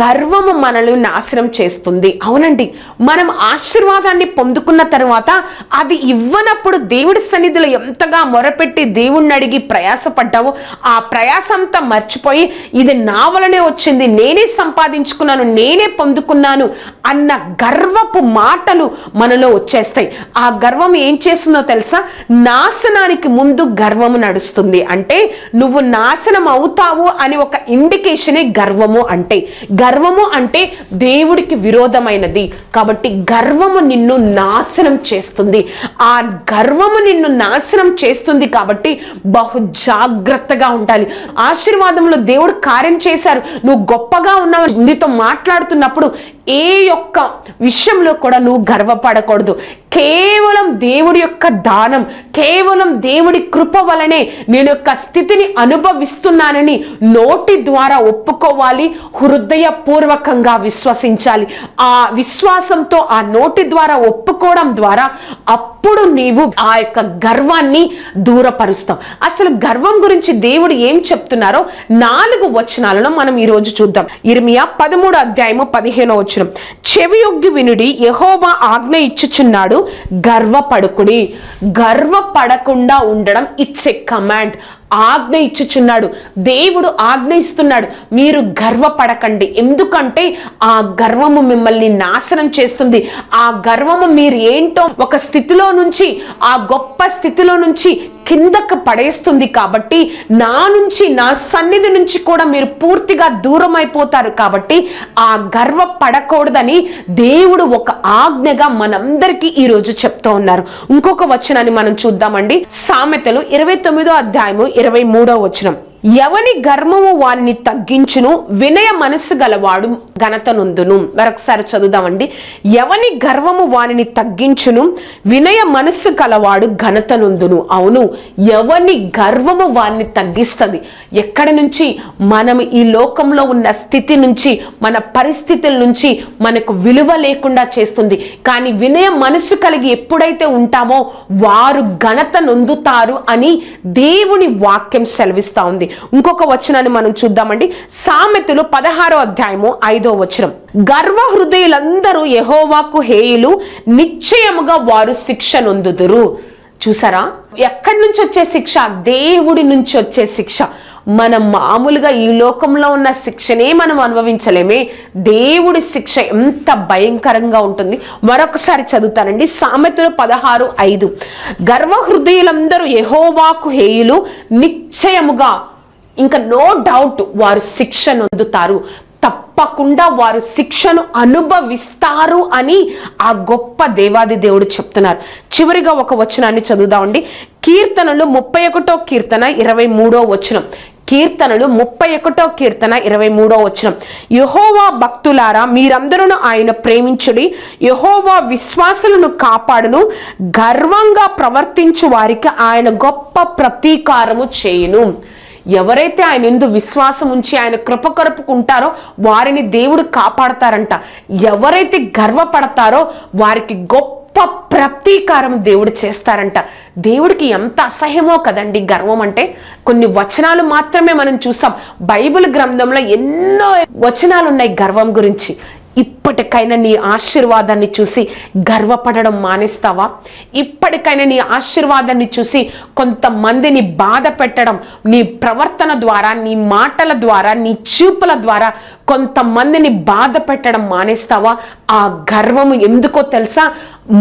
గర్వము మనల్ని నాశనం చేస్తుంది. అవునండి. మనం ఆశీర్వాదాన్ని పొందుకున్న తర్వాత అది ఇవ్వనప్పుడు దేవుడి సన్నిధిలో ఎంతగా మొరపెట్టి దేవుణ్ణి అడిగి ప్రయాసపడ్డావో ఆ ప్రయాస అంతా మర్చిపోయి ఇది నా వలనే వచ్చింది నేనే సంపాదించుకున్నాను నేనే పొందుకున్నాను అన్న గర్వపు మాటలు మనలో వచ్చేస్తాయి. ఆ గర్వం ఏం చేస్తుందో తెలుసా? నాశనానికి ముందు గర్వము నడుస్తుంది. అంటే నువ్వు నాశనం అవుతావు అని ఒక ఇండికేషనే గర్వము అంటే గర్వము అంటే దేవుడికి విరోధమైనది. కాబట్టి గర్వము నిన్ను నాశనం చేస్తుంది. ఆ గర్వము నిన్ను నాశనం చేస్తుంది కాబట్టి బహు జాగ్రత్తగా ఉండాలి. ఆశీర్వాదంలో దేవుడు కార్యం చేశారు. నువ్వు గొప్పగా ఉన్నావు. నీతో మాట్లాడుతున్నప్పుడు ఏ యొక్క విషయంలో కూడా నువ్వు గర్వపడకూడదు. కేవలం దేవుడి యొక్క దానం కేవలం దేవుడి కృప వలనే నేను యొక్క స్థితిని అనుభవిస్తున్నానని నోటి ద్వారా ఒప్పుకోవాలి హృదయపూర్వకంగా విశ్వసించాలి. ఆ విశ్వాసంతో ఆ నోటి ద్వారా ఒప్పుకోవడం ద్వారా అప్పుడు నీవు ఆ యొక్క గర్వాన్ని దూరపరుస్తావు. అసలు గర్వం గురించి దేవుడు ఏం చెప్తున్నారో నాలుగు వచనాలను మనం ఈరోజు చూద్దాం. ఇర్మియా పదమూడు అధ్యాయము పదిహేనో వచనం చెవియొగ్గి వినుడి యహోవా ఆజ్ఞ ఇచ్చుచున్నాడు. గర్వపడుకుడి. గర్వపడకుండా ఉండడం ఇట్స్ ఎ కమాండ్ ఆజ్ఞ ఇచ్చుచున్నాడు. దేవుడు ఆజ్ఞ ఇస్తున్నాడు. మీరు గర్వపడకండి. ఎందుకంటే ఆ గర్వము మిమ్మల్ని నాశనం చేస్తుంది. ఆ గర్వము మీరు ఏంటో ఒక స్థితిలో నుంచి ఆ గొప్ప స్థితిలో నుంచి కిందకు పడేస్తుంది కాబట్టి నా నుంచి నా సన్నిధి నుంచి కూడా మీరు పూర్తిగా దూరం అయిపోతారు కాబట్టి ఆ గర్వ పడకూడదని దేవుడు ఒక ఆజ్ఞగా మనందరికీ ఈరోజు చెప్తూ ఉన్నారు. ఇంకొక వచనాన్ని మనం చూద్దామండి. సామెతలు ఇరవై తొమ్మిదో అధ్యాయము ఇరవై మూడో వచనం. ఎవని గర్మము వారిని తగ్గించును? వినయ మనస్సు గలవాడు ఘనతనుందును. మరొకసారి చదువుదామండి. ఎవని గర్వము వారిని తగ్గించును? వినయ మనస్సు గలవాడు ఘనతనుందును. అవును ఎవని గర్వము వారిని తగ్గిస్తుంది? ఎక్కడి నుంచి? మనం ఈ లోకంలో ఉన్న స్థితి నుంచి మన పరిస్థితుల నుంచి మనకు విలువ లేకుండా చేస్తుంది. కానీ వినయ మనస్సు కలిగి ఎప్పుడైతే ఉంటామో వారు ఘనత నొందుతారు అని దేవుని వాక్యం సెలవిస్తా ఉంది. ఇంకొక వచనాన్ని మనం చూద్దామండి. సామెతలు పదహారో అధ్యాయము ఐదో వచనం. గర్వ హృదయులందరూ యహోవాకు హేయులు నిశ్చయముగా వారు శిక్ష నొందుదురు. చూసారా? ఎక్కడి నుంచి వచ్చే శిక్ష? దేవుడి నుంచి వచ్చే శిక్ష. మనం మామూలుగా ఈ లోకంలో ఉన్న శిక్షనే మనం అనుభవించలేమే. దేవుడి శిక్ష ఎంత భయంకరంగా ఉంటుంది. మరొకసారి చదువుతానండి. సామెతలు పదహారు ఐదు. గర్వహృదయులందరూ యహోవాకు హేయులు నిశ్చయముగా ఇంకా నో డౌట్ వారు శిక్ష నొందుతారు. తప్పకుండా వారు శిక్షను అనుభవిస్తారు అని ఆ గొప్ప దేవాది దేవుడు చెప్తున్నారు. చివరిగా ఒక వచనాన్ని చదువుదామండి. కీర్తనలు ముప్పై ఒకటో కీర్తన ఇరవై మూడో వచనం. కీర్తనలు ముప్పై ఒకటో కీర్తన ఇరవై మూడో వచనం. యహోవా భక్తులారా మీరందరూ ఆయన ప్రేమించుడి. యహోవా విశ్వాసులను కాపాడును. గర్వంగా ప్రవర్తించు వారికి ఆయన గొప్ప ప్రతీకారము చేయును. ఎవరైతే ఆయన ఎందు విశ్వాసం ఉంచి ఆయన కృప కరుపుకుంటారో వారిని దేవుడు కాపాడతారంట. ఎవరైతే గర్వపడతారో వారికి గొప్ప ప్రతీకారం దేవుడు చేస్తారంట. దేవుడికి ఎంత అసహ్యమో కదండి గర్వం అంటే. కొన్ని వచనాలు మాత్రమే మనం చూసాం. బైబిల్ గ్రంథంలో ఎన్నో వచనాలు ఉన్నాయి గర్వం గురించి. ఇప్పటికైనా నీ ఆశీర్వాదాన్ని చూసి గర్వపడడం మానేస్తావా? ఇప్పటికైనా నీ ఆశీర్వాదాన్ని చూసి కొంతమందిని బాధ పెట్టడం నీ ప్రవర్తన ద్వారా నీ మాటల ద్వారా నీ చూపుల ద్వారా కొంతమందిని బాధ పెట్టడం మానేస్తావా? ఆ గర్వము ఎందుకో తెలుసా?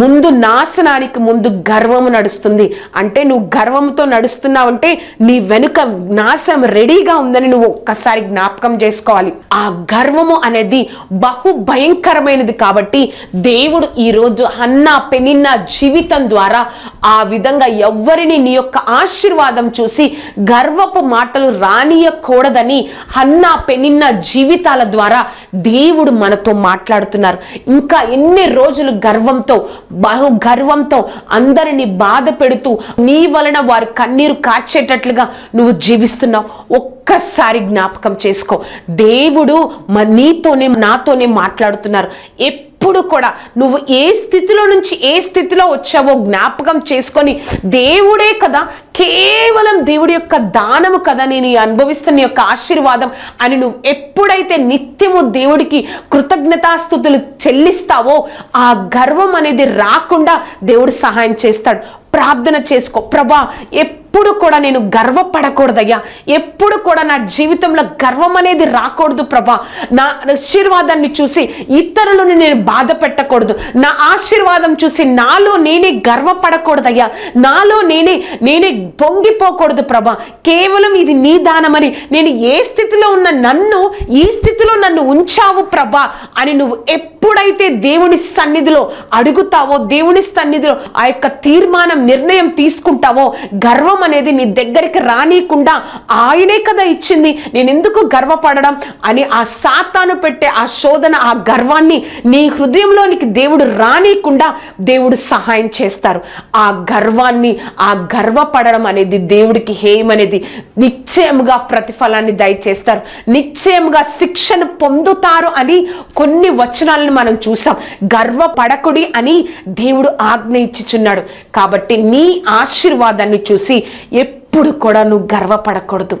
ముందు నాశనానికి ముందు గర్వము నడుస్తుంది. అంటే నువ్వు గర్వంతో నడుస్తున్నావంటే నీ వెనుక నాశనం రెడీగా ఉందని నువ్వు ఒక్కసారి జ్ఞాపకం చేసుకోవాలి. ఆ గర్వము అనేది బహు భయంకరమైనది కాబట్టి దేవుడు ఈరోజు అన్నా పెనిన్న జీవితం ద్వారా ఆ విధంగా ఎవ్వరిని నీ యొక్క ఆశీర్వాదం చూసి గర్వపు మాటలు రానియకూడదని అన్నా పెనిన్న జీవితాల ద్వారా దేవుడు మనతో మాట్లాడుతున్నారు. ఇంకా ఎన్ని రోజులు గర్వంతో బహు గర్వంతో అందరిని బాధ పెడుతూ నీ వలన వారు కన్నీరు కాచేటట్లుగా నువ్వు జీవిస్తున్నావు. ఒక్కసారి జ్ఞాపకం చేసుకో. దేవుడు నీతోనే నాతోనే మాట్లాడుతున్నారు. ఎప్పుడు కూడా నువ్వు ఏ స్థితిలో నుంచి ఏ స్థితిలో వచ్చావో జ్ఞాపకం చేసుకొని దేవుడే కదా కేవలం దేవుడి యొక్క దానము కదా నేను ఈ అనుభవిస్తున్న యొక్క ఆశీర్వాదం అని నువ్వు ఎప్పుడైతే నిత్యము దేవుడికి కృతజ్ఞతాస్థుతులు చెల్లిస్తావో ఆ గర్వం అనేది రాకుండా దేవుడు సహాయం చేస్తాడు. ప్రార్థన చేసుకో. ప్రభా ఎప్పుడు ఎప్పుడు కూడా నేను గర్వపడకూడదయ్యా. ఎప్పుడు కూడా నా జీవితంలో గర్వం అనేది రాకూడదు ప్రభా. నా ఆశీర్వాదాన్ని చూసి ఇతరులను నేను బాధ పెట్టకూడదు. నా ఆశీర్వాదం చూసి నాలో నేనే గర్వపడకూడదయ్యా. నాలో నేనే నేనే పొంగిపోకూడదు ప్రభా. కేవలం ఇది నీ దానమని. నేను ఏ స్థితిలో ఉన్న నన్ను ఈ స్థితిలో నన్ను ఉంచావు ప్రభా అని నువ్వు ఎప్పుడైతే దేవుని సన్నిధిలో అడుగుతావో దేవుని సన్నిధిలో ఆ యొక్క తీర్మానం నిర్ణయం తీసుకుంటావో గర్వం అనేది నీ దగ్గరికి రానియకుండా ఆయనే కదా ఇచ్చింది. నేను ఎందుకు గర్వపడడం అని ఆ సాతాను పెట్టే ఆ శోధన ఆ గర్వాన్ని నీ హృదయంలోనికి దేవుడు రానియకుండా దేవుడు సహాయం చేస్తారు. ఆ గర్వాన్ని ఆ గర్వపడడం అనేది దేవుడికి హేయమనేది నిశ్చయముగా ప్రతిఫలాన్ని దయచేస్తారు. నిశ్చయముగా శిక్షను పొందుతారు అని కొన్ని వచనాలను మనం చూసాం. గర్వపడకుడి అని దేవుడు ఆజ్ఞ ఇచ్చిచున్నాడు. కాబట్టి నీ ఆశీర్వాదాన్ని చూసి ఎప్పుడు కూడా నువ్వు గర్వపడకూడదు.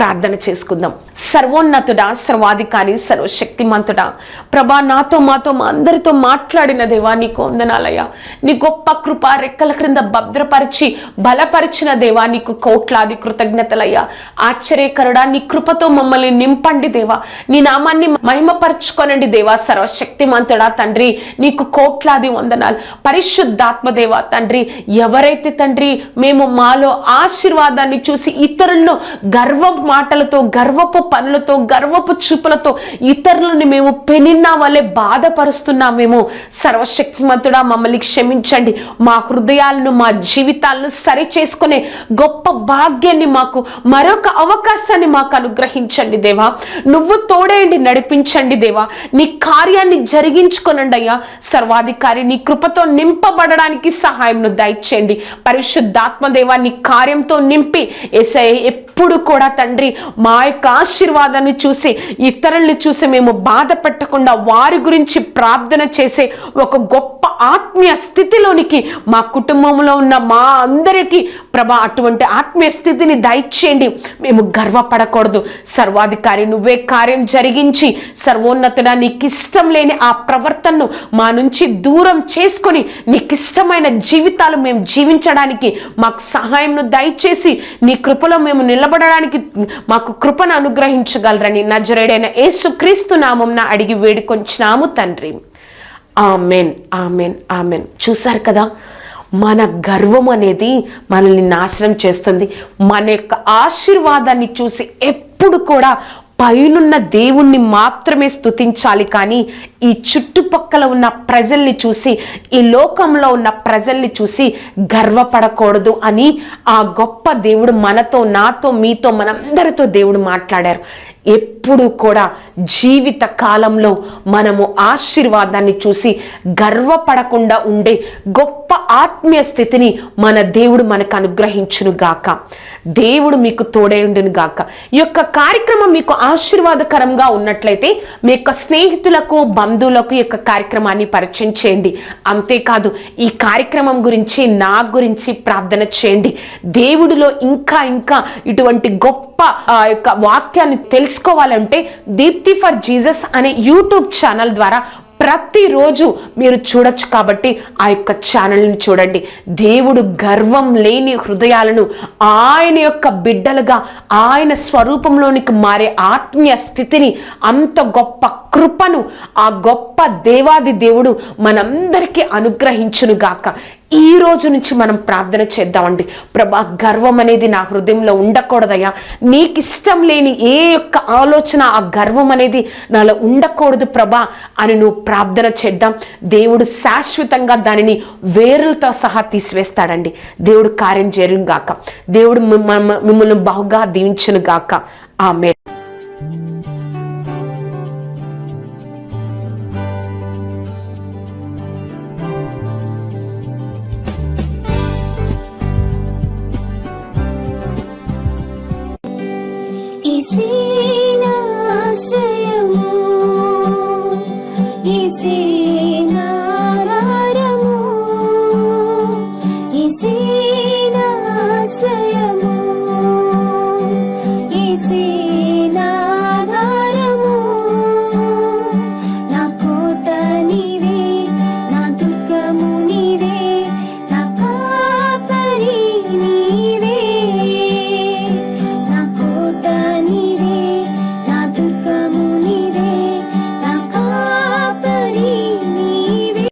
ప్రార్థన చేసుకుందాం. సర్వోన్నతుడా సర్వాధికారి సర్వశక్తిమంతుడా ప్రభా నాతో మాతో మా అందరితో మాట్లాడిన దేవా నీకు వందనాలయ్యా. నీ గొప్ప కృప రెక్కల క్రింద భద్రపరిచి బలపరిచిన దేవా నీకు కోట్లాది కృతజ్ఞతలయ్యా. ఆశ్చర్యకరుడా నీ కృపతో మమ్మల్ని నింపండి దేవా. నీ నామాన్ని మహిమపరచుకోనండి దేవా సర్వశక్తిమంతుడా తండ్రి. నీకు కోట్లాది వందనాలు. పరిశుద్ధాత్మదేవ తండ్రి ఎవరైతే తండ్రి మేము మాలో ఆశీర్వాదాన్ని చూసి ఇతరులను గర్వ మాటలతో గర్వపు పనులతో గర్వపు చూపులతో ఇతరులను మేము పెనిన్నా వల్లే బాధపరుస్తున్నామేమో. సర్వశక్తిమంతుడా మమ్మల్ని క్షమించండి. మా హృదయాలను మా జీవితాలను సరి చేసుకునే గొప్ప భాగ్యాన్ని మాకు మరొక అవకాశాన్ని మాకు అనుగ్రహించండి దేవా. నువ్వు తోడేయండి నడిపించండి దేవా. నీ కార్యాన్ని జరిగించుకొనండి అయ్యా. సర్వాధికారి నీ కృపతో నింపబడడానికి సహాయంను దయచేయండి. పరిశుద్ధాత్మ దేవా నీ కార్యంతో నింపి ఎస్ఐ ఎప్పుడు కూడా తండ్రి మా యొక్క ఆశీర్వాదాన్ని చూసి ఇతరుల్ని చూసి మేము బాధ పెట్టకుండా వారి గురించి ప్రార్థన చేసే ఒక గొప్ప ఆత్మీయ స్థితిలోనికి మా కుటుంబంలో ఉన్న మా అందరికీ ప్రభా అటువంటి ఆత్మీయ స్థితిని దయచేయండి. మేము గర్వపడకూడదు. సర్వాధికారి నువ్వే కార్యం జరిగించి సర్వోన్నతుడా నీకు ఇష్టం లేని ఆ ప్రవర్తనను మా నుంచి దూరం చేసుకొని నీకు ఇష్టమైన జీవితాలు మేము జీవించడానికి మాకు సహాయంను దయచేసి నీ కృపలో మేము నిలబడడానికి మాకు కృపను అనుగ్రహించగలరని నజరేడైన యేసు క్రీస్తు నామం అడిగి వేడుకొంచినాము తండ్రి. Amen amen amen. చూశారు కదా? మన గర్వం అనేది మనల్ని నాశనం చేస్తుంది. మన యొక్క ఆశీర్వాదాన్ని చూసి ఎప్పుడు కూడా పైనున్న దేవుణ్ణి మాత్రమే స్తుతించాలి కానీ ఈ చుట్టుపక్కల ఉన్న ప్రజల్ని చూసి ఈ లోకంలో ఉన్న ప్రజల్ని చూసి గర్వపడకూడదు అని ఆ గొప్ప దేవుడు మనతో నాతో మీతో మనందరితో దేవుడు మాట్లాడారు. ఎప్పుడు కూడా జీవిత కాలంలో మనము ఆశీర్వాదాన్ని చూసి గర్వపడకుండా ఉండే గొప్ప ఆత్మీయ స్థితిని మన దేవుడు మనకు అనుగ్రహించును గాక. దేవుడు మీకు తోడేయుండును గాక. ఈ యొక్క కార్యక్రమం మీకు ఆశీర్వాదకరంగా ఉన్నట్లయితే మీ యొక్క స్నేహితులకు బంధువులకు ఈ యొక్క కార్యక్రమాన్ని పరిచయం చేయండి. అంతేకాదు ఈ కార్యక్రమం గురించి నా గురించి ప్రార్థన చేయండి. దేవుడిలో ఇంకా ఇంకా ఇటువంటి గొప్ప యొక్క వాక్యాన్ని తెలుసుకోవాలంటే దీప్తి ఫర్ జీసస్ అనే యూట్యూబ్ ఛానల్ ద్వారా ప్రతిరోజు మీరు చూడొచ్చు కాబట్టి ఆ యొక్క ఛానల్ని చూడండి. దేవుడు గర్వం లేని హృదయాలను ఆయన యొక్క బిడ్డలుగా ఆయన స్వరూపంలోనికి మారే ఆత్మీయ స్థితిని అంత గొప్ప కృపను ఆ గొప్ప దేవాది దేవుడు మనందరికీ అనుగ్రహించును గాక. ఈ రోజు నుంచి మనం ప్రార్థన చేద్దామండి. ప్రభా గర్వం అనేది నా హృదయంలో ఉండకూడదయ్యా. నీకు ఇష్టం లేని ఏ యొక్క ఆలోచన ఆ గర్వం అనేది నాలో ఉండకూడదు ప్రభా అని నువ్వు ప్రార్థన చేద్దాం. దేవుడు శాశ్వతంగా దానిని వేరులతో సహా తీసివేస్తాడండి. దేవుడు కార్యం చేరును గాక. దేవుడు మిమ్మల్ని మిమ్మల్ని బహుగా దీవించును గాక. ఆమె किसी ना